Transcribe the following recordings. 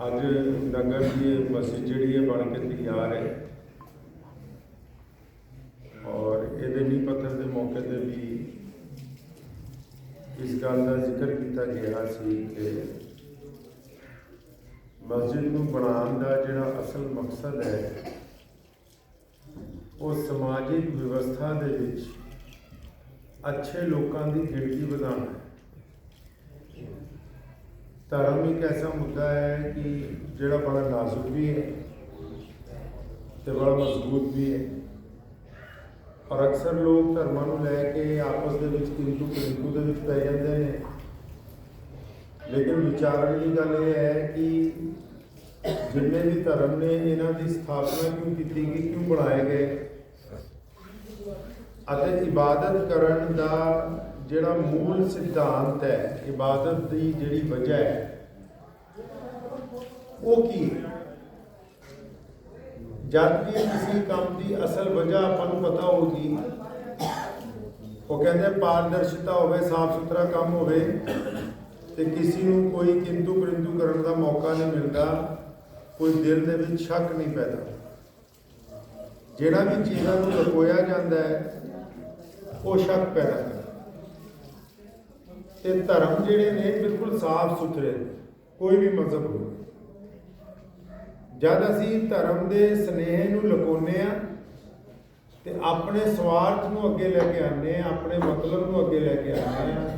ਅੱਜ ਨਗਰ ਦੀ ਇਹ ਮਸਜਿਦ ਜਿਹੜੀ ਹੈ ਬਣ ਕੇ ਤਿਆਰ ਹੈ ਔਰ ਇਹਦੇ ਨੀਂਹ ਪੱਥਰ ਦੇ ਮੌਕੇ ਤੇ ਵੀ ਇਸ ਗੱਲ ਦਾ ਜ਼ਿਕਰ ਕੀਤਾ ਗਿਆ ਸੀ ਕਿ ਮਸਜਿਦ ਨੂੰ ਬਣਾਉਣ ਦਾ ਜਿਹੜਾ ਅਸਲ ਮਕਸਦ ਹੈ, ਉਹ ਸਮਾਜਿਕ ਵਿਵਸਥਾ ਦੇ ਵਿੱਚ ਅੱਛੇ ਲੋਕਾਂ ਦੀ ਗਿਣਤੀ ਵਧਾਉਣਾ ਹੈ। ਧਰਮ ਇੱਕ ਐਸਾ ਮੁੱਦਾ ਹੈ ਕਿ ਜਿਹੜਾ ਬੜਾ ਨਾਜ਼ੁਕ ਵੀ ਹੈ ਤੇ ਬੜਾ ਮਜ਼ਬੂਤ ਵੀ ਹੈ। ਔਰ ਅਕਸਰ ਲੋਕ ਧਰਮਾਂ ਨੂੰ ਲੈ ਕੇ ਆਪਸ ਦੇ ਵਿੱਚ ਕਿੰਤੂ ਪਰੰਤੂ ਦੇ ਵਿੱਚ ਪੈ ਜਾਂਦੇ ਨੇ। ਲੇਕਿਨ ਵਿਚਾਰਨ ਦੀ ਗੱਲ ਇਹ ਹੈ ਕਿ ਜਿੰਨੇ ਵੀ ਧਰਮ ਨੇ, ਇਹਨਾਂ ਦੀ ਸਥਾਪਨਾ ਕਿਉਂ ਕੀਤੀ ਗਈ, ਕਿਉਂ ਬਣਾਏ ਗਏ? ਅਤੇ ਇਬਾਦਤ ਕਰਨ ਦਾ ਜਿਹੜਾ ਮੂਲ ਸਿਧਾਂਤ ਹੈ, ਇਬਾਦਤ ਦੀ ਜਿਹੜੀ ਵਜ੍ਹਾ ਹੈ, ਉਹ ਕੀ ਹੈ? ਜਦ ਵੀ ਕਿਸੇ ਕੰਮ ਦੀ ਅਸਲ ਵਜ੍ਹਾ ਆਪਾਂ ਨੂੰ ਪਤਾ ਹੋਊਗੀ, ਉਹ ਕਹਿੰਦੇ ਪਾਰਦਰਸ਼ਤਾ ਹੋਵੇ ਸਾਫ਼ ਸੁਥਰਾ ਕੰਮ ਹੋਵੇ ਤੇ ਕਿਸੇ ਨੂੰ ਕੋਈ ਕਿੰਤੂ ਪਰਿੰਤੂ ਕਰਨ ਦਾ ਮੌਕਾ ਨਹੀਂ ਮਿਲਦਾ, ਕੋਈ ਦਿਲ ਦੇ ਵਿੱਚ ਸ਼ੱਕ ਨਹੀਂ ਪੈਦਾ। ਜਿਹੜਾ ਵੀ ਚੀਜ਼ਾਂ ਨੂੰ ਲਕੋਇਆ ਜਾਂਦਾ ਹੈ, ਉਹ ਸ਼ੱਕ ਪੈਦਾ ਕਰਦਾ ਤੇ ਧਰਮ ਜਿਹੜੇ ਨੇ, ਬਿਲਕੁਲ ਸਾਫ਼ ਸੁਥਰੇ ਕੋਈ ਵੀ ਮਜ਼ਹਬ ਹੋਵੇ। ਜਦ ਅਸੀਂ ਧਰਮ ਦੇ ਸਨੇਹ ਨੂੰ ਲਕੋਨੇ ਆ ਤੇ ਆਪਣੇ ਸਵਾਰਥ ਨੂੰ ਅੱਗੇ ਲੈ ਕੇ ਆਨੇ ਆ ਆਪਣੇ ਮਤਲਬ ਨੂੰ ਅੱਗੇ ਲੈ ਕੇ ਆਨੇ ਆ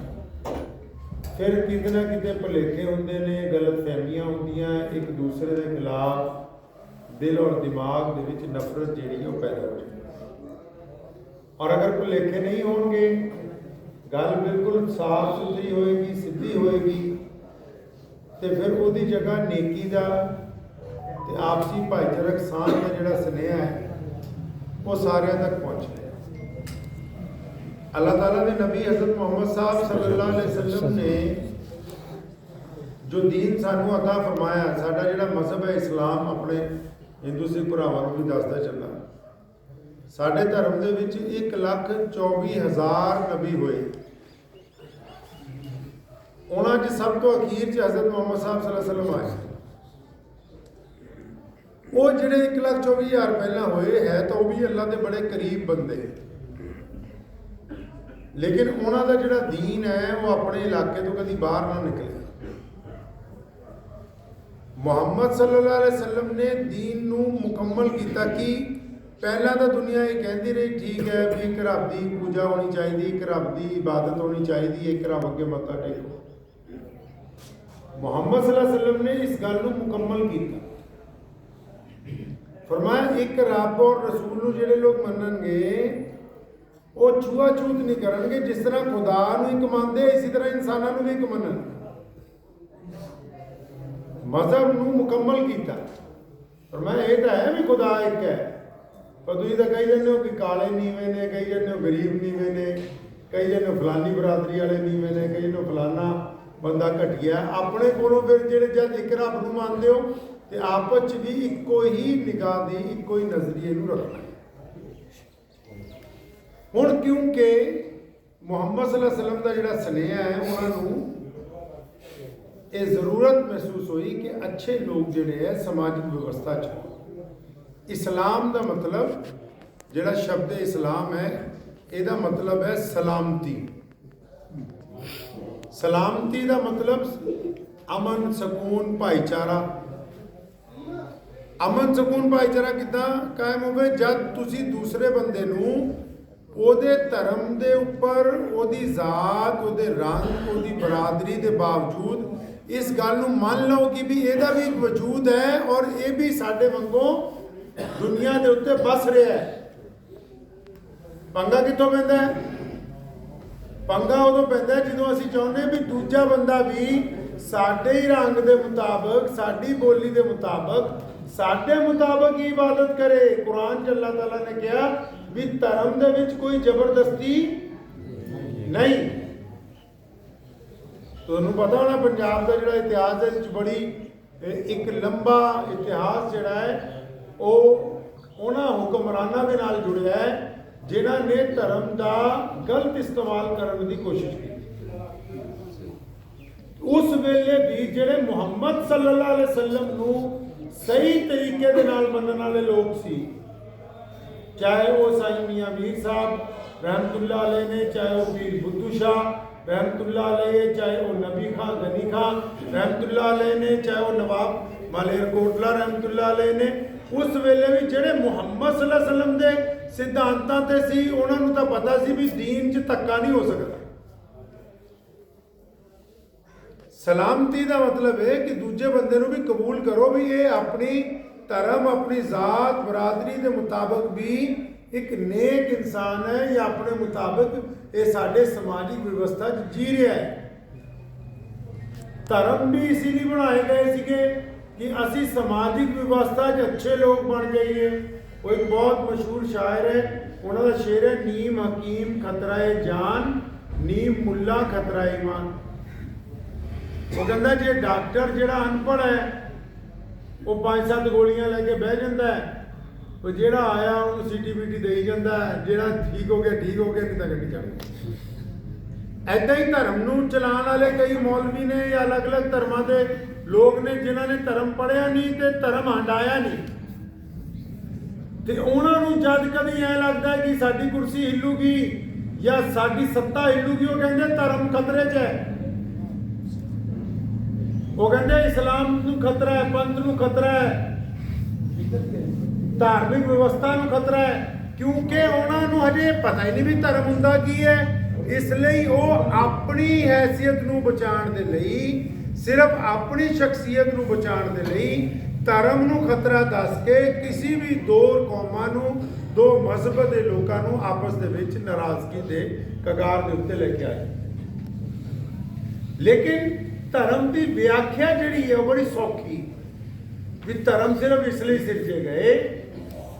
ਫਿਰ ਕਿਤੇ ਨਾ ਕਿਤੇ ਭੁਲੇਖੇ ਹੁੰਦੇ ਨੇ ਗਲਤ ਫਹਿਮੀਆਂ ਹੁੰਦੀਆਂ, ਇੱਕ ਦੂਸਰੇ ਦੇ ਖਿਲਾਫ ਦਿਲ ਔਰ ਦਿਮਾਗ ਦੇ ਵਿੱਚ ਨਫ਼ਰਤ ਜਿਹੜੀ ਉਹ ਪੈਦਾ ਹੋ ਜਾਂਦੀ ਹੈ। ਔਰ ਅਗਰ ਭੁਲੇਖੇ ਨਹੀਂ ਹੋਣਗੇ, ਗੱਲ ਬਿਲਕੁਲ ਸਾਫ਼ ਸੁਥਰੀ ਹੋਏਗੀ, ਸਿੱਧੀ ਹੋਏਗੀ, ਤੇ ਫਿਰ ਉਹਦੀ ਜਗ੍ਹਾ ਨੇਕੀ ਦਾ ਤੇ ਆਪਸੀ ਭਾਈਚਾਰਕ ਸਾਂਝ ਦਾ ਜਿਹੜਾ ਸੁਨੇਹਾ ਹੈ, ਉਹ ਸਾਰਿਆਂ ਤੱਕ ਪਹੁੰਚੇ ਅੱਲਾਹ ਤਾਲਾ ਦੇ ਨਬੀ ਹਜ਼ਰਤ ਮੁਹੰਮਦ ਸਾਹਿਬ ਸੱਲੱਲਾਹੁ ਅਲੈਹਿ ਵਸੱਲਮ ਨੇ ਜੋ ਦੀਨ ਸਾਨੂੰ عطا ਫਰਮਾਇਆ ਸਾਡਾ ਜਿਹੜਾ ਮਜ਼ਹਬ ਹੈ ਇਸਲਾਮ ਆਪਣੇ ਹਿੰਦੂ ਸਿੱਖ ਭਰਾਵਾਂ ਨੂੰ ਵੀ ਦੱਸਦਾ ਚੱਲਦਾ ਸਾਡੇ ਧਰਮ ਦੇ ਵਿੱਚ 1 ਲੱਖ 24 ਹਜ਼ਾਰ ਨਬੀ ਹੋਏ ਉਹਨਾਂ 'ਚ ਸਭ ਤੋਂ ਅਖੀਰ 'ਚ ਹਜ਼ਰਤ ਮੁਹੰਮਦ ਸਾਹਿਬ ਸੱਲੱਲਾਹੁ ਅਲੈਹਿ ਵਸੱਲਮ ਆਏ ਉਹ ਜਿਹੜੇ 1 ਲੱਖ 24 ਹਜ਼ਾਰ ਪਹਿਲਾਂ ਹੋਏ ਹੈ ਤਾਂ ਉਹ ਵੀ ਅੱਲਾ ਦੇ ਬੜੇ ਕਰੀਬ ਬੰਦੇ ਲੇਕਿਨ ਉਹਨਾਂ ਦਾ ਜਿਹੜਾ ਦੀਨ ਹੈ ਉਹ ਆਪਣੇ ਇਲਾਕੇ ਤੋਂ ਕਦੀ ਬਾਹਰ ਨਾ ਨਿਕਲਿਆ ਮੁਹੰਮਦ ਸੱਲੱਲਾਹੁ ਅਲੈਹਿ ਵਸੱਲਮ ਨੇ ਦੀਨ ਨੂੰ ਮੁਕੰਮਲ ਕੀਤਾ ਕਿ? ਪਹਿਲਾਂ ਤਾਂ ਦੁਨੀਆ ਇਹ ਕਹਿੰਦੀ ਰਹੀ, ਠੀਕ ਹੈ ਵੀ ਇੱਕ ਰੱਬ ਦੀ ਪੂਜਾ ਹੋਣੀ ਚਾਹੀਦੀ, ਇੱਕ ਰੱਬ ਦੀ ਇਬਾਦਤ ਹੋਣੀ ਚਾਹੀਦੀ, ਇੱਕ ਰੱਬ ਅੱਗੇ ਮੱਥਾ ਟੇਕੋ। ਮੁਹੰਮਦ ਸੱਲੱਲਾਹੁ ਅਲੈਹਿ ਵਸੱਲਮ ਨੇ ਇਸ ਗੱਲ ਨੂੰ ਮੁਕੰਮਲ ਕੀਤਾ। ਫਰਮਾਇਆ, ਇੱਕ ਰੱਬ ਔਰ ਰਸੂਲ ਨੂੰ ਜਿਹੜੇ ਲੋਕ ਮੰਨਣਗੇ, ਉਹ ਛੂਆ ਛੂਤ ਨਹੀਂ ਕਰਨਗੇ, ਜਿਸ ਤਰ੍ਹਾਂ ਖੁਦਾ ਨੂੰ ਇੱਕ ਮੰਨਦੇ ਇਸੇ ਤਰ੍ਹਾਂ ਇਨਸਾਨਾਂ ਨੂੰ ਵੀ ਇੱਕ ਮੰਨਣ ਮਜ਼ਹਬ ਨੂੰ ਮੁਕੰਮਲ ਕੀਤਾ। ਫਰਮਾਇਆ ਇਹ ਤਾਂ ਹੈ ਵੀ ਖੁਦਾ ਇੱਕ ਹੈ। ਪਰ ਤੁਸੀਂ ਤਾਂ ਕਹੀ ਜਾਂਦੇ ਹੋ ਕਿ ਕਾਲੇ ਨੀਵੇਂ ਨੇ, ਕਹੀ ਜਾਂਦੇ ਹੋ ਗਰੀਬ ਨੀਵੇਂ ਨੇ, ਕਹੀ ਜਾਂਦੇ ਹੋ ਫਲਾਨੀ ਬਰਾਦਰੀ ਵਾਲੇ ਨੀਵੇਂ ਨੇ, ਕਹੀ ਜਾਂਦੇ ਹੋ ਫਲਾਨਾ ਬੰਦਾ ਘਟਿਆ। ਆਪਣੇ ਕੋਲੋਂ ਫਿਰ ਜਿਹੜੇ ਜਦ ਇੱਕ ਰੱਬ ਨੂੰ ਮੰਨਦੇ ਹੋ ਤੇ ਆਪਸ ਚ ਵੀ ਇੱਕੋ ਹੀ ਨਿਗਾਹ ਦੀ, ਇੱਕੋ ਹੀ ਨਜ਼ਰੀਏ ਨੂੰ ਰੱਖਣਾ। ਹੁਣ ਕਿਉਂਕਿ ਮੁਹੰਮਦ ਸੱਲੱਲਾਹੁ ਅਲੈਹਿ ਵਸੱਲਮ ਦਾ ਜਿਹੜਾ ਸੁਨੇਹਾ ਹੈ, ਉਹਨਾਂ ਨੂੰ ਇਹ ਜ਼ਰੂਰਤ ਮਹਿਸੂਸ ਹੋਈ ਕਿ ਅੱਛੇ ਲੋਕ ਜਿਹੜੇ ਹੈ ਸਮਾਜਿਕ ਵਿਵਸਥਾ ਚ ਇਸਲਾਮ ਦਾ ਮਤਲਬ ਜਿਹੜਾ ਸ਼ਬਦ ਇਸਲਾਮ ਹੈ, ਇਹਦਾ ਮਤਲਬ ਹੈ ਸਲਾਮਤੀ। ਸਲਾਮਤੀ ਦਾ ਮਤਲਬ ਅਮਨ, ਸਕੂਨ, ਭਾਈਚਾਰਾ। ਅਮਨ, ਸਕੂਨ, ਭਾਈਚਾਰਾ ਕਿੱਦਾਂ ਕਾਇਮ ਹੋਵੇ? ਜਦ ਤੁਸੀਂ ਦੂਸਰੇ ਬੰਦੇ ਨੂੰ ਉਹਦੇ ਧਰਮ ਦੇ ਉੱਪਰ, ਉਹਦੀ ਜ਼ਾਤ, ਉਹਦੇ ਰੰਗ, ਉਹਦੀ ਬਰਾਦਰੀ ਦੇ ਬਾਵਜੂਦ ਇਸ ਗੱਲ ਨੂੰ ਮੰਨ ਲਓ ਕਿ ਵੀ ਇਹਦਾ ਵੀ ਇੱਕ ਵਜੂਦ ਹੈ ਔਰ ਇਹ ਵੀ ਸਾਡੇ ਵਾਂਗੂ ਦੁਨੀਆ ਦੇ ਉੱਤੇ ਬਸ ਰਿਹਾ ਹੈ। ਪੰਗਾ ਕਿੱਥੋਂ ਪੈਂਦਾ ਹੈ? ਪੰਗਾ ਉਦੋਂ ਪੈਂਦਾ ਜਦੋਂ ਅਸੀਂ ਚਾਹੁੰਦੇ ਵੀ ਦੂਜਾ ਬੰਦਾ ਵੀ ਸਾਡੇ ਹੀ ਰੰਗ ਦੇ ਮੁਤਾਬਕ, ਸਾਡੀ ਬੋਲੀ ਦੇ ਮੁਤਾਬਕ, ਸਾਡੇ ਮੁਤਾਬਕ ਹੀ ਇਬਾਦਤ ਕਰੇ। ਕੁਰਾਨ ਚ ਅੱਲਾਹ ਤਾਲਾ ਨੇ ਕਿਹਾ ਵੀ ਧਰਮ ਦੇ ਵਿੱਚ ਕੋਈ ਜ਼ਬਰਦਸਤੀ ਨਹੀਂ। ਤੁਹਾਨੂੰ ਪਤਾ ਹੋਣਾ ਪੰਜਾਬ ਦਾ ਜਿਹੜਾ ਇਤਿਹਾਸ ਹੈ ਵਿੱਚ ਬੜੀ ਇੱਕ ਲੰਬਾ ਇਤਿਹਾਸ ਜਿਹੜਾ ਹੈ, ਉਹ ਉਹਨਾਂ ਹੁਕਮਰਾਨਾਂ ਦੇ ਨਾਲ ਜੁੜਿਆ ਹੈ, ਜਿਨ੍ਹਾਂ ਨੇ ਧਰਮ ਦਾ ਗਲਤ ਇਸਤੇਮਾਲ ਕਰਨ ਦੀ ਕੋਸ਼ਿਸ਼ ਕੀਤੀ। ਉਸ ਵੇਲੇ ਵੀ ਜਿਹੜੇ ਮੁਹੰਮਦ ਸੱਲੱਲਾਹੁ ਅਲੈहि ਵਸੱਲਮ ਨੂੰ ਸਹੀ ਤਰੀਕੇ ਦੇ ਨਾਲ ਮੰਨਣ ਵਾਲੇ ਲੋਕ ਸੀ, ਚਾਹੇ ਉਹ ਸਾਈ ਮੀਆਂ ਮੀਰ ਸਾਹਿਬ ਰਹਿਮਤੁਲਲਾਹ ਅਲੈਹ ਨੇ, ਚਾਹੇ ਉਹ ਪੀਰ ਬੁੱਧੂ ਸ਼ਾਹ रहमतुल्ला है चाहे वो नबी खां गनी खां रहमतुल्ला ने ਚਾਹੇ ਉਹ ਨਵਾਬ ਮਾਲੇਰਕੋਟਲਾ ਰਹਿਮਤੁल्ला ਨੇ। ਉਸ ਵੇਲੇ ਵੀ ਜਿਹੜੇ ਮੁਹੰਮਦ ਸੱਲੱਲਾਹੁ ਅਲੈहि ਵਸੱਲਮ ਦੇ ਸਿਧਾਂਤਾਂ ਤੇ ਸੀ, ਉਹਨਾਂ ਨੂੰ ਤਾਂ ਪਤਾ ਸੀ ਵੀ دین 'ਚ ਧੱਕਾ ਨਹੀਂ ਹੋ ਸਕਦਾ। ਸਲਾਮਤੀ ਦਾ ਮਤਲਬ ਹੈ ਕਿ ਦੂਜੇ ਬੰਦੇ ਨੂੰ ਵੀ ਕਬੂਲ ਕਰੋ ਵੀ ਇਹ ਆਪਣੀ ਧਰਮ, ਆਪਣੀ ਜ਼ਾਤ, ਬਰਾਦਰੀ ਦੇ ਮੁਤਾਬਕ ਵੀ ਇੱਕ ਨੇਕ ਇਨਸਾਨ ਹੈ ਜਾਂ ਆਪਣੇ ਮੁਤਾਬਕ ਇਹ ਸਾਡੇ ਸਮਾਜਿਕ ਵਿਵਸਥਾ 'ਚ ਜੀ ਰਿਹਾ ਹੈ। ਧਰਮ ਵੀ ਇਸੇ ਲਈ ਬਣਾਏ ਗਏ ਸੀਗੇ ਕਿ ਅਸੀਂ ਸਮਾਜਿਕ ਵਿਵਸਥਾ 'ਚ ਅੱਛੇ ਲੋਕ ਬਣ ਜਾਈਏ। ਉਹ ਇੱਕ ਬਹੁਤ ਮਸ਼ਹੂਰ ਸ਼ਾਇਰ ਹੈ, ਉਹਨਾਂ ਦਾ ਸ਼ੇਰ ਹੈ, ਨੀਮ ਹਕੀਮ ਖਤਰਾਏ ਜਾਨ, ਨੀਮ ਮੁੱਲਾ ਖਤਰਾਏ ਇਮਾਨ ਉਹ ਕਹਿੰਦਾ, ਜੇ ਡਾਕਟਰ ਜਿਹੜਾ ਅਨਪੜ੍ਹ ਹੈ, ਉਹ ਪੰਜ ਸੱਤ ਗੋਲੀਆਂ ਲੈ ਕੇ ਬਹਿ ਜਾਂਦਾ ਹੈ ਉਹ ਜਿਹੜਾ ਆਇਆ ਉਹਨੂੰ ਸੀਟੀਬੀਟੀ ਦੇਈ ਜਾਂਦਾ, ਜਿਹੜਾ ਠੀਕ ਹੋ ਗਿਆ, ਠੀਕ ਹੋ ਗਿਆ ਨਹੀਂ ਤਾਂ ਗੱਡੀ ਚੜ੍ਹ ਐਦਾਂ ਹੀ ਧਰਮ ਨੂੰ ਚਲਾਉਣ ਵਾਲੇ ਕਈ ਮੌਲਵੀ ਨੇ ਜਾਂ ਅਲੱਗ-ਅਲੱਗ ਧਰਮਾਂ ਦੇ ਲੋਕ ਨੇ, ਜਿਨ੍ਹਾਂ ਨੇ ਧਰਮ ਪੜਿਆ ਨਹੀਂ ਤੇ ਧਰਮ ਹੰਡਾਇਆ ਨਹੀਂ। ਤੇ ਉਹਨਾਂ ਨੂੰ ਜਦ ਕਦੀ ਐ ਲੱਗਦਾ ਕਿ ਸਾਡੀ ਕੁਰਸੀ ਹਿੱਲੂਗੀ ਜਾਂ ਸਾਡੀ ਸੱਤਾ ਹਿੱਲੂਗੀ, ਉਹ ਕਹਿੰਦੇ ਧਰਮ ਖਤਰੇ 'ਚ ਹੈ। ਉਹ ਕਹਿੰਦੇ ਇਸਲਾਮ ਨੂੰ ਖਤਰਾ ਹੈ, ਪੰਥ ਨੂੰ ਖਤਰਾ ਹੈ। ਧਾਰਮਿਕ ਵਿਵਸਥਾ ਨੂੰ ਖਤਰਾ ਹੈ, ਕਿਉਂਕਿ ਉਹਨਾਂ ਨੂੰ ਹਜੇ ਪਤਾ ਹੀ ਨਹੀਂ ਵੀ ਧਰਮ ਹੁੰਦਾ ਕੀ ਹੈ। ਇਸ ਲਈ ਉਹ ਆਪਣੀ ਹੈਸੀਅਤ ਨੂੰ ਬਚਾਉਣ ਦੇ ਲਈ, ਸਿਰਫ ਆਪਣੀ ਸ਼ਖਸੀਅਤ ਨੂੰ ਬਚਾਉਣ ਦੇ ਲਈ ਧਰਮ ਨੂੰ ਖਤਰਾ ਦੱਸ ਕੇ ਕਿਸੇ ਵੀ ਦੋ ਕੌਮਾਂ ਨੂੰ, ਦੋ ਮਜ਼ਹਬ ਦੇ ਲੋਕਾਂ ਨੂੰ ਆਪਸ ਦੇ ਵਿੱਚ ਨਾਰਾਜ਼ਗੀ ਦੇ ਕਗਾਰ ਦੇ ਉੱਤੇ ਲੈ ਕੇ ਆਏ। ਲੇਕਿਨ ਧਰਮ ਦੀ ਵਿਆਖਿਆ ਜਿਹੜੀ ਹੈ ਉਹ ਬੜੀ ਸੌਖੀ। ਵੀ ਧਰਮ ਸਿਰਫ ਇਸ ਲਈ ਸਿਰਜੇ ਗਏ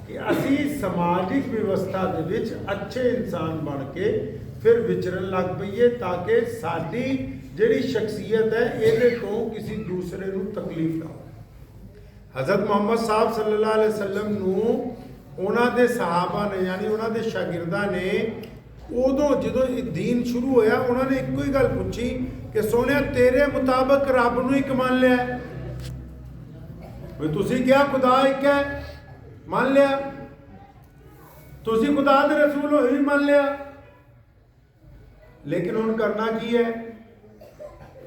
ਕਿ ਅਸੀਂ ਸਮਾਜਿਕ ਵਿਵਸਥਾ ਦੇ ਵਿੱਚ ਅੱਛੇ ਇਨਸਾਨ ਬਣ ਕੇ ਫਿਰ ਵਿਚਰਨ ਲੱਗ ਪਈਏ ਤਾਂ ਕਿ ਸਾਡੀ ਜਿਹੜੀ ਸ਼ਖਸੀਅਤ ਹੈ, ਇਹਦੇ ਤੋਂ ਕਿਸੇ ਦੂਸਰੇ ਨੂੰ ਤਕਲੀਫ ਨਾ ਹੋਵੇ। ਹਜ਼ਰਤ ਮੁਹੰਮਦ ਸਾਹਿਬ ਸੱਲੱਲਾਹੁ ਅਲੈਹਿ ਵਸੱਲਮ ਨੂੰ ਉਹਨਾਂ ਦੇ ਸਹਾਬਾ ਨੇ, ਯਾਨੀ ਉਹਨਾਂ ਦੇ ਸ਼ਾਗਿਰਦਾਂ ਨੇ, ਉਦੋਂ ਜਦੋਂ ਇਹ ਦੀਨ ਸ਼ੁਰੂ ਹੋਇਆ, ਉਹਨਾਂ ਨੇ ਇੱਕੋ ਹੀ ਗੱਲ ਪੁੱਛੀ ਕਿ ਸੋਹਣਿਆ, ਤੇਰੇ ਮੁਤਾਬਕ ਰੱਬ ਨੂੰ ਇੱਕ ਮੰਨ ਲਿਆ ਵੀ ਤੁਸੀਂ ਕਿਹਾ, ਖੁਦਾ ਇੱਕ ਹੈ। ਮੰਨ ਲਿਆ? ਤੁਸੀਂ ਖੁਦਾ ਦੇ ਰਸੂਲ ਹੋਏ ਵੀ ਮੰਨ ਲਿਆ? ਲੇਕਿਨ ਹੁਣ ਕਰਨਾ ਕੀ ਹੈ?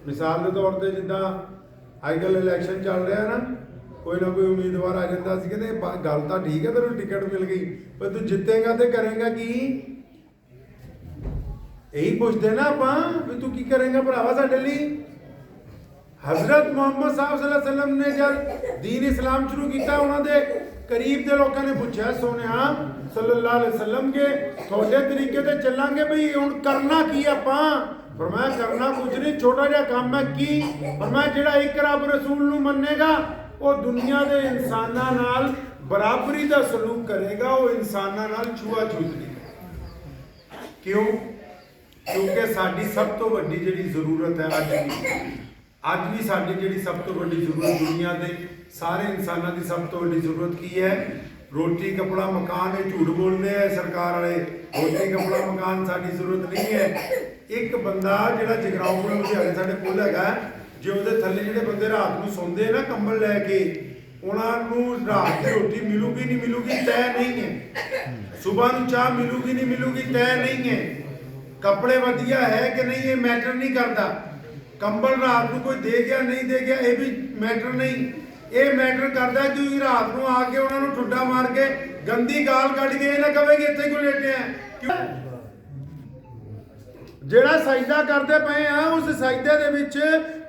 ਮਿਸਾਲ ਦੇ ਤੌਰ ਤੇ ਜਿੱਦਾਂ ਅੱਜ ਕੱਲ੍ਹ ਇਲੈਕਸ਼ਨ ਚੱਲ ਰਿਹਾ ਨਾ, ਕੋਈ ਨਾ ਕੋਈ ਉਮੀਦਵਾਰ ਆ ਜਾਂਦਾ ਸੀ ਕਹਿੰਦੇ ਗੱਲ ਤਾਂ ਠੀਕ ਹੈ, ਤੈਨੂੰ ਟਿਕਟ ਮਿਲ ਗਈ। ਪਰ ਤੂੰ ਜਿੱਤੇਗਾ ਤੇ ਕਰੇਗਾ ਕੀ? ਇਹੀ ਪੁੱਛਦੇ ਨਾ ਆਪਾਂ ਵੀ ਤੂੰ ਕੀ ਕਰੇਗਾ ਭਰਾਵਾ ਸਾਡੇ ਲਈ? ਹਜ਼ਰਤ ਮੁਹੰਮਦ ਸਾਹਿਬ ਸੱਲੱਲਾਹੁ ਅਲੈਹਿ ਵਸੱਲਮ ਨੇ ਜਦ ਦੀਨ ਇਸਲਾਮ ਸ਼ੁਰੂ ਕੀਤਾ ਉਹਨਾਂ ਦੇ ਕਰੀਬ ਦੇ ਲੋਕਾਂ ਨੇ ਪੁੱਛਿਆ, ਸੋਨਿਆ, ਸੱਲੱਲਾਹੁ ਅਲੈਹਿ ਵਸੱਲਮ ਕੇ, ਤੁਹਾਡੇ ਤਰੀਕੇ ਤੇ ਚੱਲਾਂਗੇ ਬਈ, ਹੁਣ ਕਰਨਾ ਕੀ ਆਪਾਂ? ਫਰਮਾਇਆ ਕਰਨਾ ਕੁਝ ਨਹੀਂ, ਛੋਟਾ ਜਿਹਾ ਕੰਮ ਹੈ ਕੀ? ਫਰਮਾਇਆ ਜਿਹੜਾ ਇੱਕ ਰੱਬ ਰਸੂਲ ਨੂੰ ਮੰਨੇਗਾ, ਉਹ ਦੁਨੀਆ ਦੇ ਇਨਸਾਨਾਂ ਨਾਲ ਬਰਾਬਰੀ ਦਾ ਸਲੂਕ ਕਰੇਗਾ, ਉਹ ਇਨਸਾਨਾਂ ਨਾਲ ਛੂਆ ਛੂਤ ਨਹੀਂ ਕਿਉਂ? ਕਿਉਂਕਿ ਸਾਡੀ ਸਭ ਤੋਂ ਵੱਡੀ ਜਿਹੜੀ ਜ਼ਰੂਰਤ ਹੈ ਅੱਜ ਦੀ, ਅੱਜ ਵੀ ਸਾਡੀ ਜਿਹੜੀ ਸਭ ਤੋਂ ਵੱਡੀ ਜ਼ਰੂਰਤ ਦੁਨੀਆ ਦੇ ਸਾਰੇ ਇਨਸਾਨਾਂ ਦੀ ਸਭ ਤੋਂ ਵੱਡੀ ਜ਼ਰੂਰਤ ਕੀ ਹੈ? ਰੋਟੀ, ਕਪੜਾ, ਮਕਾਨ, ਇਹ ਝੂਠ ਬੋਲਦੇ ਆ ਸਰਕਾਰ ਵਾਲੇ। ਰੋਟੀ, ਕਪੜਾ, ਮਕਾਨ ਸਾਡੀ ਜ਼ਰੂਰਤ ਨਹੀਂ ਹੈ। ਇੱਕ ਬੰਦਾ ਜਿਹੜਾ ਜਗਰਾਉਂ ਲੁਧਿਆਣੇ ਸਾਡੇ ਕੋਲ ਹੈਗਾ, ਜੇ ਉਹਦੇ ਥੱਲੇ ਜਿਹੜੇ ਬੰਦੇ ਰਾਤ ਨੂੰ ਸੌਂਦੇ ਨਾ ਕੰਬਲ ਲੈ ਕੇ, ਉਹਨਾਂ ਨੂੰ ਰਾਤ ਦੀ ਰੋਟੀ ਮਿਲੂਗੀ, ਨਹੀਂ ਮਿਲੂਗੀ, ਤੈਅ ਨਹੀਂ ਹੈ। ਸਵੇਰ ਨੂੰ ਚਾਹ ਮਿਲੂਗੀ, ਨਹੀਂ ਮਿਲੂਗੀ, ਤੈਅ ਨਹੀਂ ਹੈ। ਕੱਪੜੇ ਵਧੀਆ ਹੈ ਕਿ ਨਹੀਂ, ਇਹ ਮੈਟਰ ਨਹੀਂ ਕਰਦਾ। ਕੰਬਲ ਰਾਤ ਨੂੰ ਕੋਈ ਦੇ ਗਿਆ, ਨਹੀਂ ਦੇ ਗਿਆ, ਇਹ ਵੀ ਮੈਟਰ ਨਹੀਂ। ਇਹ ਮੈਟਰ ਕਰਦਾ ਕਿ ਰਾਤ ਨੂੰ ਆ ਕੇ ਉਹਨਾਂ ਨੂੰ ਠੁੱਡਾ ਮਾਰ ਕੇ ਗੰਦੀ ਗਾਲ ਕੱਢ ਕੇ ਇਹ ਨਾ ਕਵੇ ਕਿ ਇੱਥੇ ਕਿਉਂ ਲੇਟੇ ਆ। ਜਿਹੜਾ ਸਜਦਾ ਕਰਦੇ ਪਏ ਆ, ਉਸ ਸਜਦੇ ਦੇ ਵਿੱਚ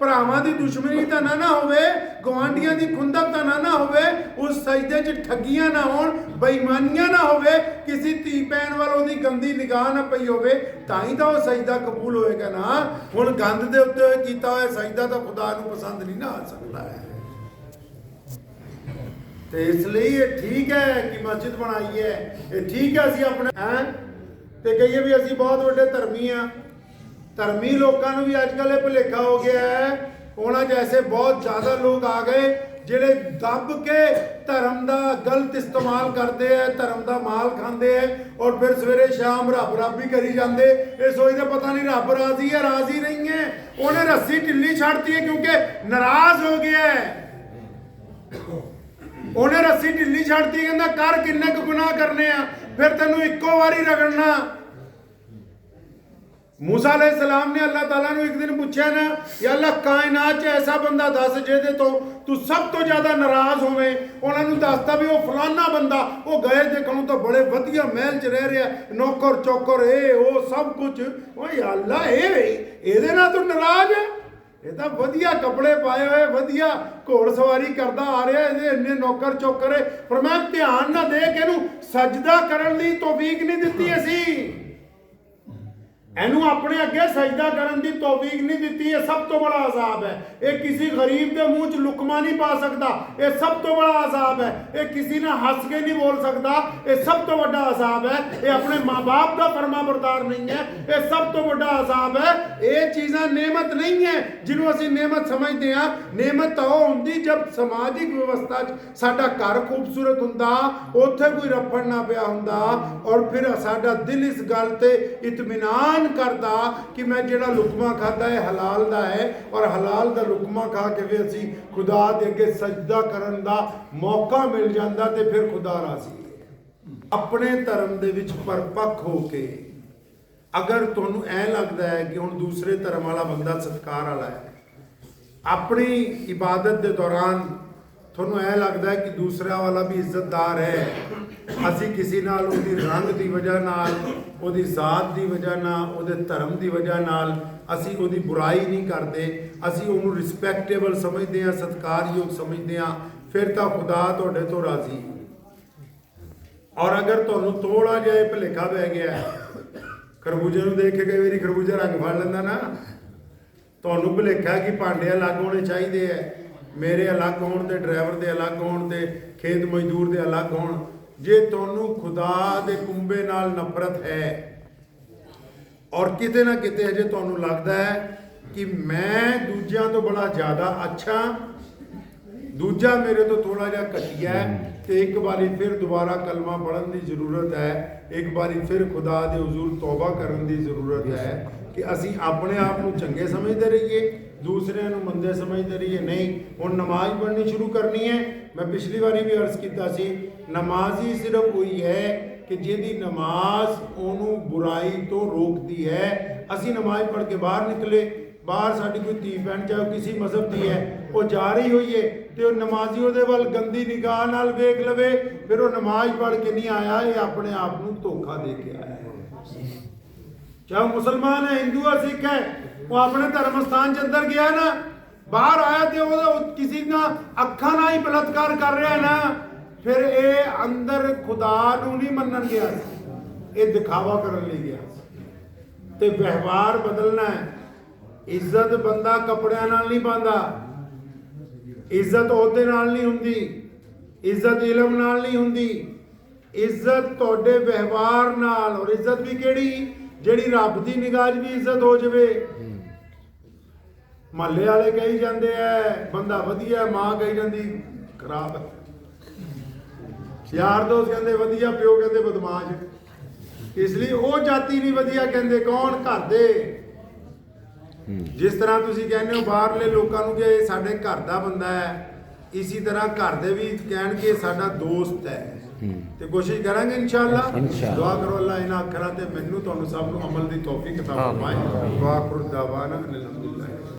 ਭਰਾਵਾਂ ਦੀ ਦੁਸ਼ਮਣੀ ਤਾਂ ਨਾ ਨਾ ਹੋਵੇ ਗਵਾਂਡੀਆਂ ਦੀ ਖੁੰਦਕ ਤਾਂ ਨਾ ਨਾ ਹੋਵੇ, ਉਸ ਸਜਦੇ 'ਚ ਠੱਗੀਆਂ ਨਾ ਹੋਣ, ਬੇਈਮਾਨੀਆਂ ਨਾ ਹੋਵੇ, ਕਿਸੇ ਧੀ ਭੈਣ ਵੱਲ ਉਹਦੀ ਗੰਦੀ ਨਿਗਾਹ ਨਾ ਪਈ ਹੋਵੇ, ਤਾਂ ਹੀ ਤਾਂ ਉਹ ਸਜਦਾ ਕਬੂਲ ਹੋਏਗਾ ਨਾ। ਹੁਣ ਗੰਦ ਦੇ ਉੱਤੇ ਕੀਤਾ ਹੋਇਆ ਸਜਦਾ ਤਾਂ ਖੁਦਾ ਨੂੰ ਪਸੰਦ ਨਹੀਂ ਨਾ ਆ ਸਕਦਾ ਹੈ। ਤੇ ਇਸ ਲਈ ਇਹ ਠੀਕ ਹੈ ਕਿ ਮਸਜਿਦ ਬਣਾਈ ਹੈ। ਇਹ ਠੀਕ ਹੈ ਅਸੀਂ ਆਪਣੇ ਹੈ? ਤੇ ਕਹੀਏ ਵੀ ਅਸੀਂ ਬਹੁਤ ਵੱਡੇ ਧਰਮੀ ਆ ਧਰਮੀ ਲੋਕਾਂ ਨੂੰ ਵੀ ਅੱਜ ਕੱਲ੍ਹ ਇਹ ਭੁਲੇਖਾ ਹੋ ਗਿਆ ਹੈ। ਉਹਨਾਂ ਜੈਸੇ ਬਹੁਤ ਜ਼ਿਆਦਾ ਲੋਕ ਆ ਗਏ ਜਿਹੜੇ ਦੱਬ ਕੇ ਧਰਮ ਦਾ ਗਲਤ ਇਸਤੇਮਾਲ ਕਰਦੇ ਐ ਧਰਮ ਦਾ ਮਾਲ ਖਾਂਦੇ ਐ ਔਰ ਫਿਰ ਸਵੇਰੇ ਸ਼ਾਮ ਰੱਬ ਰੱਬ ਵੀ ਕਰੀ ਜਾਂਦੇ। ਇਹ ਸੋਚਦੇ ਪਤਾ ਨਹੀਂ ਰੱਬ ਰਾਜ਼ੀ ਹੈ, ਰਾਜ਼ੀ ਨਹੀਂ ਹੈ। ਉਹਨੇ ਰੱਸੀ ਢਿੱਲੀ ਛੱਡਤੀ ਹੈ ਕਿਉਂਕਿ ਨਾਰਾਜ਼ ਹੋ ਗਿਆ ਹੈ। ਉਹਨੇ ਰੱਸੀ ਢਿੱਲੀ ਛੱਡਤੀ, ਕਹਿੰਦਾ, ਕਰ, ਕਿੰਨੇ ਕੁ ਗੁਨਾਹ ਕਰਨੇ ਆ? ਫਿਰ ਤੈਨੂੰ ਇੱਕੋ ਵਾਰੀ ਰਗੜਨਾ। موسی علیہ السلام نے اللہ تعالیٰ نے ایک دن پوچھا نا یا اللہ کائنات ایسا بندہ دس جے تو ਤੂੰ ਸਭ ਤੋਂ ਜ਼ਿਆਦਾ ਨਾਰਾਜ਼ ਹੋਵੇਂ? ਉਹਨਾਂ ਨੂੰ ਦੱਸਦਾ ਵੀ ਉਹ ਫਲਾਨਾ ਬੰਦਾ, ਉਹ ਗਏ ਦੇਖਣ ਤੋਂ ਬੜੇ ਵਧੀਆ ਮਹਿਲ 'ਚ ਰਹਿ ਰਿਹਾ ਨੌਕਰ ਚੌਕਰ ਏ ਉਹ, ਸਭ ਕੁਝ ਓਏ ਅੱਲਾ ਇਹ, ਇਹਦੇ ਨਾਲ ਤੂੰ ਨਾਰਾਜ਼ ਹੈ ਇਹ ਤਾਂ ਵਧੀਆ ਕੱਪੜੇ ਪਾਏ ਹੋਏ, ਵਧੀਆ ਘੋੜ ਸਵਾਰੀ ਕਰਦਾ ਆ ਰਿਹਾ, ਇਹਦੇ ਇੰਨੇ ਨੌਕਰ ਚੌਕਰ ਹੈ। ਪਰ ਮੈਂ ਧਿਆਨ ਨਾ ਦੇ ਕੇ ਇਹਨੂੰ ਸਜਦਾ ਕਰਨ ਲਈ ਤੋਫੀਕ ਨਹੀਂ ਦਿੱਤੀ ਅਸੀਂ। ਇਹਨੂੰ ਆਪਣੇ ਅੱਗੇ ਸਜਦਾ ਕਰਨ ਦੀ ਤੌਫੀਕ ਨਹੀਂ ਦਿੱਤੀ, ਇਹ ਸਭ ਤੋਂ ਬੜਾ ਅਜ਼ਾਬ ਹੈ। ਇਹ ਕਿਸੇ ਗਰੀਬ ਦੇ ਮੂੰਹ 'ਚ ਲੁਕਮਾ ਨਹੀਂ ਪਾ ਸਕਦਾ, ਇਹ ਸਭ ਤੋਂ ਬੜਾ ਅਜ਼ਾਬ ਹੈ। ਇਹ ਕਿਸੇ ਨਾਲ ਹੱਸ ਕੇ ਨਹੀਂ ਬੋਲ ਸਕਦਾ, ਇਹ ਸਭ ਤੋਂ ਵੱਡਾ ਅਜ਼ਾਬ ਹੈ। ਇਹ ਆਪਣੇ ਮਾਪੇ ਦਾ ਫਰਮਾਬਰਦਾਰ ਨਹੀਂ ਹੈ, ਇਹ ਸਭ ਤੋਂ ਵੱਡਾ ਅਜ਼ਾਬ ਹੈ। ਇਹ ਚੀਜ਼ਾਂ ਨੇਮਤ ਨਹੀਂ ਹੈ ਜਿਹਨੂੰ ਅਸੀਂ ਨੇਮਤ ਸਮਝਦੇ ਹਾਂ। ਨੇਮਤ ਤਾਂ ਉਹ ਹੁੰਦੀ ਜਦ ਸਮਾਜਿਕ ਵਿਵਸਥਾ 'ਚ ਸਾਡਾ ਘਰ ਖੂਬਸੂਰਤ ਹੁੰਦਾ, ਉੱਥੇ ਕੋਈ ਰੱਫੜ ਨਾ ਪਿਆ ਹੁੰਦਾ ਔਰ ਫਿਰ ਸਾਡਾ ਦਿਲ ਇਸ ਗੱਲ ਤੇ ਇਤਮਿਨਾਨ ਕਰਦਾ ਕਿ ਮੈਂ ਜਿਹੜਾ ਲੁਕਮਾ ਖਾਦਾ ਹੈ ਹਲਾਲ ਦਾ ਹੈ ਔਰ ਹਲਾਲ ਦਾ ਲੁਕਮਾ ਖਾ ਕੇ ਵੀ ਅਸੀਂ ਖੁਦਾ ਦੇ ਅੱਗੇ ਸਜਦਾ ਕਰਨ ਦਾ ਮੌਕਾ ਮਿਲ ਜਾਂਦਾ ਤੇ ਫਿਰ ਖੁਦਾ ਰਾਜ਼ੀ ਆਪਣੇ ਧਰਮ ਦੇ ਵਿੱਚ ਪਰਪੱਕ ਹੋ ਕੇ ਅਗਰ ਤੁਹਾਨੂੰ ਐ ਲੱਗਦਾ ਹੈ ਕਿ ਹੁਣ ਦੂਸਰੇ ਧਰਮ ਵਾਲਾ ਬੰਦਾ ਸਤਕਾਰ ਵਾਲਾ ਹੈ, ਆਪਣੀ ਇਬਾਦਤ ਦੇ ਦੌਰਾਨ ਤੁਹਾਨੂੰ ਐ ਲੱਗਦਾ ਹੈ ਕਿ ਦੂਸਰਾ ਵਾਲਾ ਵੀ ਇੱਜ਼ਤਦਾਰ ਹੈ। ਅਸੀਂ ਕਿਸੇ ਨਾਲ ਉਹਦੀ ਰੰਗ ਦੀ ਵਜ੍ਹਾ ਨਾਲ, ਉਹਦੀ ਜ਼ਾਤ ਦੀ ਵਜ੍ਹਾ ਨਾਲ, ਉਹਦੇ ਧਰਮ ਦੀ ਵਜ੍ਹਾ ਨਾਲ ਅਸੀਂ ਉਹਦੀ ਬੁਰਾਈ ਨਹੀਂ ਕਰਦੇ। ਅਸੀਂ ਉਹਨੂੰ ਰਿਸਪੈਕਟੇਬਲ ਸਮਝਦੇ ਹਾਂ, ਸਤਿਕਾਰਯੋਗ ਸਮਝਦੇ ਹਾਂ। ਫਿਰ ਤਾਂ ਖੁਦਾ ਤੁਹਾਡੇ ਤੋਂ ਰਾਜ਼ੀ। ਹੈ ਔਰ ਅਗਰ ਤੁਹਾਨੂੰ ਤੋੜਾ ਜਾਏ ਭੁਲੇਖਾ ਪੈ ਗਿਆ ਖਰਬੂਜੇ ਨੂੰ ਦੇਖ ਕੇ ਕਈ ਵਾਰੀ ਖਰਬੂਜਾ ਰੰਗ ਫੜ ਲੈਂਦਾ ਨਾ, ਤੁਹਾਨੂੰ ਭੁਲੇਖਾ ਕਿ ਭਾਂਡੇ ਅਲੱਗ ਹੋਣੇ ਚਾਹੀਦੇ ਐ ਮੇਰੇ ਅਲੱਗ ਹੋਣ ਦੇ ਡਰਾਈਵਰ ਦੇ ਅਲੱਗ ਹੋਣ ਤੇ, ਖੇਤ ਮਜ਼ਦੂਰ ਦੇ ਅਲੱਗ ਹੋਣ, ਜੇ ਤੁਹਾਨੂੰ ਖੁਦਾ ਦੇ ਕੁੰਬੇ ਨਾਲ ਨਫ਼ਰਤ ਹੈ, ਔਰ ਕਿਤੇ ਨਾ ਕਿਤੇ ਅਜੇ ਤੁਹਾਨੂੰ ਲੱਗਦਾ ਹੈ ਕਿ ਮੈਂ ਦੂਜਿਆਂ ਤੋਂ ਬੜਾ ਜ਼ਿਆਦਾ ਅੱਛਾ, ਦੂਜਾ ਮੇਰੇ ਤੋਂ ਥੋੜਾ ਜਿਹਾ ਘਟੀਆ ਹੈ ਤੇ ਇੱਕ ਵਾਰੀ ਫਿਰ ਦੁਬਾਰਾ ਕਲਮਾ ਪੜਨ ਦੀ ਜ਼ਰੂਰਤ ਹੈ, ਇੱਕ ਵਾਰੀ ਫਿਰ ਖੁਦਾ ਦੇ ਹਜ਼ੂਰ ਤੌਬਾ ਕਰਨ ਦੀ ਜ਼ਰੂਰਤ ਹੈ। ਕਿ ਅਸੀਂ ਆਪਣੇ ਆਪ ਨੂੰ ਚੰਗੇ ਸਮਝਦੇ ਰਹੀਏ, ਦੂਸਰਿਆਂ ਨੂੰ ਮੰਦੇ ਸਮਝਦੇ ਰਹੀਏ। ਨਹੀਂ, ਹੁਣ ਨਮਾਜ਼ ਪੜ੍ਹਨੀ ਸ਼ੁਰੂ ਕਰਨੀ ਹੈ। ਮੈਂ ਪਿਛਲੀ ਵਾਰੀ ਵੀ ਅਰਜ਼ ਕੀਤਾ ਸੀ, ਨਮਾਜ਼ ਹੀ ਸਿਰਫ ਉਹੀ ਹੈ ਕਿ ਜਿਹਦੀ ਨਮਾਜ਼ ਉਹਨੂੰ ਬੁਰਾਈ ਤੋਂ ਰੋਕਦੀ ਹੈ। ਅਸੀਂ ਨਮਾਜ਼ ਪੜ੍ਹ ਕੇ ਬਾਹਰ ਨਿਕਲੇ, ਬਾਹਰ ਸਾਡੀ ਕੋਈ ਧੀ ਭੈਣ ਚਾਹੇ ਕਿਸੇ ਮਜ਼ਹਬ ਦੀ ਹੈ, ਉਹ ਜਾ ਰਹੀ ਹੋਈਏ ਏ ਤੇ ਉਹ ਨਮਾਜ਼ੀ ਉਹਦੇ ਵੱਲ ਗੰਦੀ ਨਿਗਾਹ ਨਾਲ ਵੇਖ ਲਵੇ, ਫਿਰ ਉਹ ਨਮਾਜ਼ ਪੜ੍ਹ ਕੇ ਨਹੀਂ ਆਇਆ, ਇਹ ਆਪਣੇ ਆਪ ਨੂੰ ਧੋਖਾ ਦੇ ਕੇ ਆਇਆ ਚਾਹੇ ਉਹ ਮੁਸਲਮਾਨ ਹੈ, ਹਿੰਦੂ ਹੈ, ਸਿੱਖ ਹੈ? ਉਹ ਆਪਣੇ ਧਰਮ ਸਥਾਨ ਚ ਅੰਦਰ ਗਿਆ ਨਾ, ਬਾਹਰ ਆਇਆ ਤੇ ਉਹਦਾ ਕਿਸੇ ਨਾਲ ਅੱਖਾਂ ਨਾਲ ਹੀ ਬਲਤਕਾਰ ਕਰ ਰਿਹਾ ਨਾ, ਫਿਰ ਇਹ ਅੰਦਰ ਖੁਦਾ ਨੂੰ ਨਹੀਂ ਮੰਨਣ ਗਿਆ। ਇਹ ਦਿਖਾਵਾ ਕਰਨ ਲਈ ਗਿਆ। ਸੀ। ਤੇ ਵਿਵਹਾਰ ਬਦਲਣਾ ਹੈ। ਇੱਜ਼ਤ ਬੰਦਾ ਕੱਪੜਿਆਂ ਨਾਲ ਨਹੀਂ ਪਾਉਂਦਾ। ਇੱਜ਼ਤ ਉਹਦੇ ਨਾਲ ਨਹੀਂ ਹੁੰਦੀ। ਇੱਜ਼ਤ ਇਲਮ ਨਾਲ ਨਹੀਂ ਹੁੰਦੀ। ਇੱਜ਼ਤ ਤੁਹਾਡੇ ਵਿਵਹਾਰ ਨਾਲ, ਔਰ ਇੱਜ਼ਤ ਵੀ ਕਿਹੜੀ? ਜਿਹੜੀ ਰੱਬ ਦੀ ਨਿਗਾਹ 'ਚ ਵੀ ਇੱਜ਼ਤ ਹੋ ਜਾਵੇ। ਮਹੱਲੇ ਵਾਲੇ ਕਹੀ ਜਾਂਦੇ ਐ, ਬੰਦਾ ਵਧੀਆ ਮਾਂ ਕਹੀ ਜਾਂਦੀ, ਖਰਾਬ ਯਾਰ ਦੋਸਤ ਕਹਿੰਦੇ ਵਧੀਆ, ਪਿਓ ਕਹਿੰਦੇ ਬਦਮਾਸ਼। ਇਸ ਲਈ ਉਹ ਜਾਤੀ ਨਹੀਂ ਵਧੀਆ ਕਹਿੰਦੇ, ਕੌਣ? ਘਰ ਦੇ। ਜਿਸ ਤਰ੍ਹਾਂ ਤੁਸੀਂ ਕਹਿੰਦੇ ਹੋ, ਬਾਹਰਲੇ ਲੋਕਾਂ ਨੂੰ ਕਿ ਸਾਡੇ ਘਰ ਦਾ ਬੰਦਾ ਹੈ ਇਸੇ ਤਰ੍ਹਾਂ ਘਰ ਦੇ ਵੀ ਕਹਿਣਗੇ ਸਾਡਾ ਦੋਸਤ ਹੈ ਤੇ ਕੋਸ਼ਿਸ਼ ਕਰਾਂਗੇ ਇਨਸ਼ਾਅੱਲਾ। ਦੁਆ ਕਰੋ ਅੱਲਾ ਇਹਨਾਂ ਅੱਖਰਾਂ ਤੇ ਮੈਨੂੰ ਤੁਹਾਨੂੰ ਸਭ ਨੂੰ ਅਮਲ ਦੀ ਤੌਫੀਕ عطا ਫਰਮਾਏ। ਵਾਖੁਰ ਦਾਵਾਨਾ ਅਲਹਮਦੁਲਿਲਾ।